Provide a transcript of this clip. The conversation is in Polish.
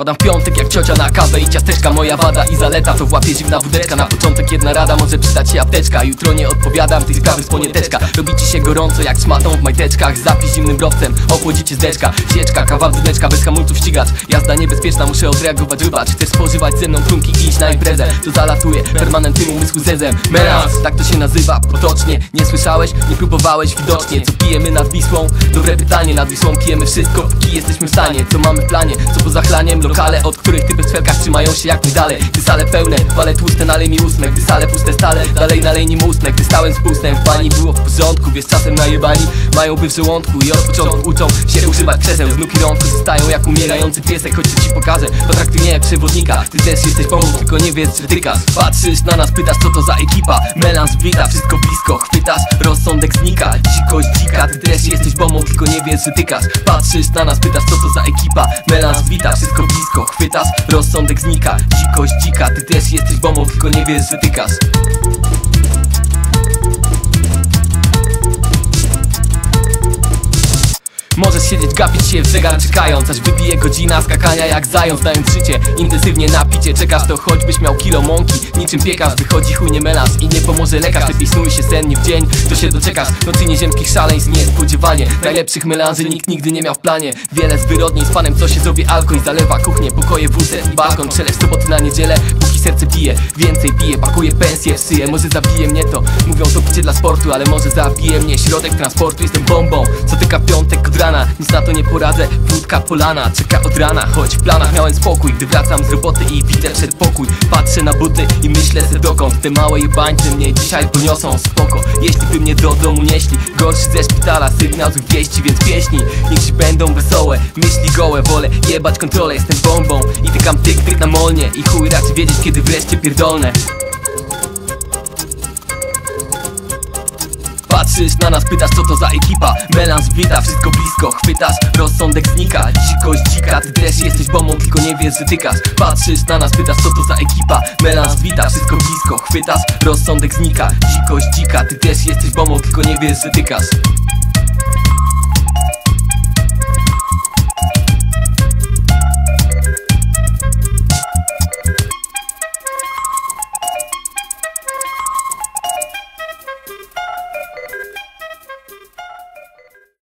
Wpadam w piątek jak ciocia na kawę i ciasteczka Moja wada i zaleta. To włapie zimna wódeczka Na początek jedna rada, może przydać się apteczka Jutro nie odpowiadam, tej sprawy sponieteczka Robicie się gorąco jak szmatą w majteczkach. Zapis zimnym browcem, ochłodzicie zdeczka Sieczka, kawa wódeczka, bez hamulców ścigacz Jazda niebezpieczna, muszę odreagować, wybacz. Chcesz spożywać ze mną trunki i iść na imprezę. To zalatuje permanentnym umysłu zezem. Melans, tak to się nazywa, potocznie. Nie słyszałeś, nie próbowałeś widocznie. Co pijemy nad Wisłą? Dobre pytanie, nad Wisłą pijemy wszystko Póki jesteśmy w stanie, co mamy w planie? Co poza lokale, od których typy w felkach trzymają się jak dalej Gdy sale pełne, wale tłuste, nalej mi ósme Gdy sale puste stale, dalej nalej nim ustne Gdy stałem z pustem, w pani było w porządku Wiesz, czasem najebani mają by w żołądku. I od początku uczą się używać krzeseł. Znów i rączku zostają jak umierający piesek Choć ci pokażę, to traktuj nie jak przewodnika. Ty też jesteś pomógł, tylko nie wiesz, czy tykasz. Patrzysz na nas, pytasz co to za ekipa. Melans wita, wszystko blisko, chwytasz. Rozsądek znika, dzikość dzika. Ty też jesteś bombą, tylko nie wiesz, że tykasz. Patrzysz na nas, pytasz co to za ekipa. Melans wita, wszystko blisko, chwytasz Rozsądek znika, dzikość dzika Ty też jesteś bombą, tylko nie wiesz, że tykasz Możesz siedzieć, gapić się w zegar czekając Aż wybije godzina skakania jak zając Dając życie, intensywnie napicie Czekasz to choćbyś miał kilo mąki. Niczym piekarz, wychodzi chuj nie I nie pomoże lekarz, lepiej snuj się sennie w dzień To się doczekasz, nocy nieziemskich szaleństw Niespodziewanie, najlepszych melanży nikt nigdy nie miał w planie. Wiele zwyrodni z panem, co się zrobi alko I zalewa kuchnię, pokoje, wózę i balkon. Przelew soboty na niedzielę, serce bije Więcej pije, pakuje pensję syję Może zabije mnie to, mówią to picie dla sportu Ale może zabije mnie środek transportu. Jestem bombą, co tyka piątek od rana. Nic na to nie poradzę, wódka polana Czeka od rana, choć w planach miałem spokój. Gdy wracam z roboty i widzę przedpokój Patrzę na buty i myślę se dokąd Te małe jebańce mnie dzisiaj poniosą. Spoko Jeśli by mnie do domu nieśli Gorszy ze szpitala, sygnał złych wieści Więc pieśni, niech będą wesołe Myśli gołe, wolę jebać kontrolę. Jestem bombą i tykam tyk tyk na molnie. I chuj raczej wiedzieć kiedy wreszcie pierdolne Patrzysz na nas, pytasz co to za ekipa? Melans wita, wszystko blisko, chwytasz Rozsądek znika, dzikość dzika Ty też jesteś bombą, tylko nie wiesz, że tykasz. Patrzysz na nas, pytasz co to za ekipa? Melans wita, wszystko blisko, chwytasz Rozsądek znika, dzikość dzika Ty też jesteś bombą, tylko nie wiesz, że tykasz